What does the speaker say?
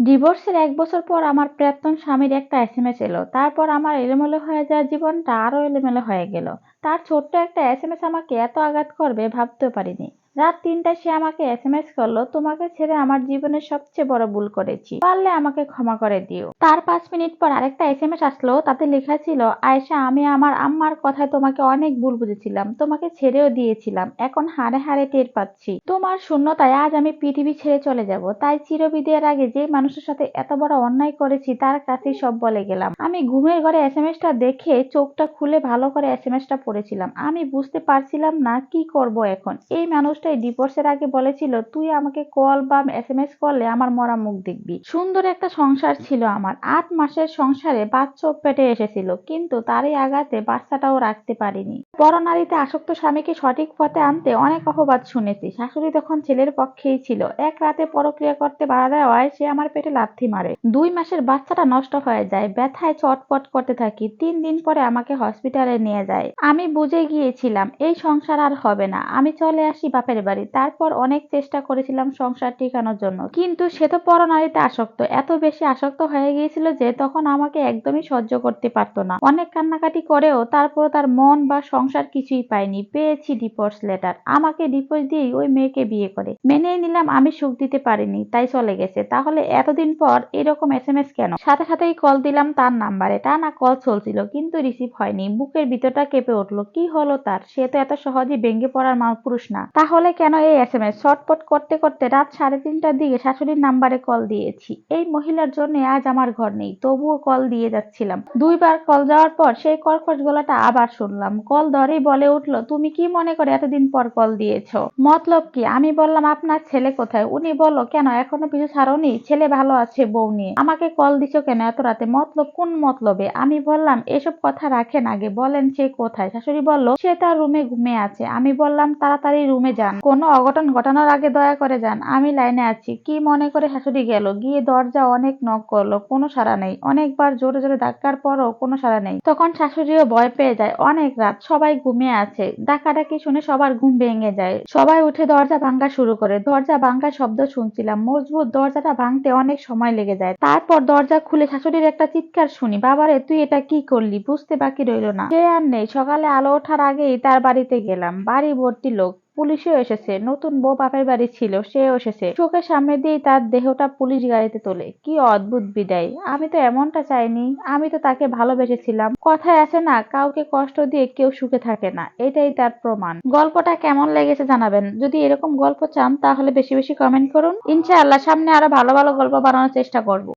ডিভোর্সের এক বছর পর আমার প্রাক্তন স্বামীর একটা এস এম এস এলো। তারপর আমার এলোমেলো হয়ে যাওয়া জীবনটা আরও এলোমেলো হয়ে গেল। তার ছোট্ট একটা এস এম এস আমাকে এত আঘাত করবে, ভাবতেও পারিনি। রাত তিনটায় সে আমাকে এসএমএস করল, তোমাকে ছেড়ে আমার জীবনের সবচেয়ে বড় ভুল করেছি। পারলে আমাকে ক্ষমা করে দিও। তার পাঁচ মিনিট পর আরেকটা এসএমএস আসলো, তাতে লেখা ছিল, আয়েশা, আমি আমার আম্মার কথায় তোমাকে অনেক ভুল বুঝেছিলাম, তোমাকে ছেড়েও দিয়েছিলাম। এখন হাড়ে হাড়ে টের পাচ্ছি। তোমার শূন্যতায় আজ আমি পৃথিবী ছেড়ে চলে যাব। তাই চিরবিদের আগে যে মানুষের সাথে এত বড় অন্যায় করেছি, তার কাছেই সব বলে গেলাম। আমি ঘুমের ঘরে এসএমএসটা দেখে চোখটা খুলে ভালো করে এসএমএসটা পড়েছিলাম। আমি বুঝতে পারছিলাম না, কি করব এখন? এই মানুষটাই ডিভোর্সের আগে বলেছিল, তুই আমাকে কল বা এসএমএস করলে আমার মরা মুখ দেখবি। সুন্দর একটা সংসার ছিল আমার। আট মাসের সংসারে বাচ্চাও পেটে এসেছিল, কিন্তু তারই আঘাতে বাচ্চাটাও রাখতে পারিনি। পরনারীতে আসক্ত স্বামীকে সঠিক পথে আনতে অনেক অপবাদ শুনেছি। শাশুড়ি তখন ছেলের পক্ষেই ছিল। এক রাতে পরক্রিয়া করতে বাধা দেওয়ায় সে আমার পেটে লাথি মারে। দুই মাসের বাচ্চাটা নষ্ট হয়ে যায়, ব্যথায় চটপট করতে থাকি। তিন দিন পরে আমাকে হসপিটালে নিয়ে যায়। আমি বুঝে গিয়েছিলাম, এই সংসার আর হবে না। আমি চলে আসি বাপের বাড়ি। তারপর অনেক চেষ্টা করেছিলাম সংসার টিকানোর জন্য। কিন্তু সে তো পরনারীতে আসক্ত। এত বেশি আসক্ত হয়ে গিয়েছিল যে তখন আমাকে একদমই সহ্য করতে পারতো না। অনেক কান্নাকাটি করেও তারপর তার মন বা সংসার কিছুই পায়নি। পেয়েছি ডিভোর্স লেটার আমাকে ডিভোর্স দিয়েই ওই মেয়েকে বিয়ে করে। মেনেই নিলাম আমি সুখ দিতে পারিনি, তাই চলে গেছে। তাহলে এতদিন পর এরকম এস এম এস কেন? সাথে সাথেই কল দিলাম তার নাম্বারে। টানা কল চলছিল, কিন্তু রিসিভ হয়নি। বুকের ভিতরটা কেঁপে উঠল। কি হলো তার? সে তো এত সহজেই ভেঙে পড়ার মা- পুরুষ না। তাহলে কেন এই এসএমএস ছটপট করতে করতে রাত সাড়ে তিনটার দিকে শাশুড়ির নাম্বারে কল দিয়েছি। এই মহিলার জন্য আজ আমার ঘর নেই, তবুও কল দিয়ে যাচ্ছিলাম। দুইবার কল যাওয়ার পর সেই কর্কশ গলাটা আবার শুনলাম। কল ধরেই বলে উঠল, তুমি কি মনে করে এতদিন পর কল দিয়েছ? মতলব কি? আমি বললাম, আপনার ছেলে কোথায়? উনি বলল, কেন? এখনও পিছু ছাড়োনি? ছেলে ভালো আছে, বউ নিয়ে। আমাকে কল দিছো কেন এত রাতে? মতলব কোন মতলবে? আমি বললাম, এসব কথা রাখেন আগে, বলেন সে কোথায়? শাশুড়ি বলল, সে তার রুমে ঘুমে আছে। আমি বললাম, তাড়াতাড়ি রুমে যান। কোনো অঘটন ঘটানোর আগে দয়া করে যান। আমি লাইনে আছি। কি মনে করে শাশুড়ি গেল? গিয়ে দরজা অনেক নক করল। কোনো সাড়া নেই। অনেকবার জোরে জোরে ধাক্কার পরও কোনো সাড়া নেই। তখন শাশুড়িও ভয় পেয়ে যায়। অনেক রাত সবাই ঘুমিয়ে আছে। ডাকাডাকি শুনে সবার ঘুম ভেঙে যায়। সবাই উঠে দরজা ভাঙা শুরু করে। দরজা ভাঙ্গার শব্দ শুনছিলাম। মজবুত দরজাটা ভাঙতে অনেক সময় লেগে যায়। তারপর দরজা খুলে শাশুড়ির একটা চিৎকার শুনি। বাবারে, তুই এটা কি করলি? বুঝতে বাকি রইল না। সে আর নেই। সকালে আলো ওঠার আগেই তার বাড়িতে গেলাম। বাড়ি ভর্তি লোক। পুলিশও এসেছে। নতুন বউ বাপের বাড়ি ছিল, সেও এসেছে। চোখের সামনে দিয়ে তার দেহটা পুলিশ গাড়িতে তোলে। কি অদ্ভুত বিদায়। আমি তো এমনটা চাইনি। আমি তো তাকে ভালোবেসেছিলাম। কথায় আছে না, কাউকে কষ্ট দিয়ে কেউ সুখে থাকে না। এটাই তার প্রমাণ। গল্পটা কেমন লেগেছে জানাবেন। যদি এরকম গল্প চান, তাহলে বেশি বেশি কমেন্ট করুন। ইনশাআল্লাহ সামনে আরও ভালো ভালো গল্প বানানোর চেষ্টা করব।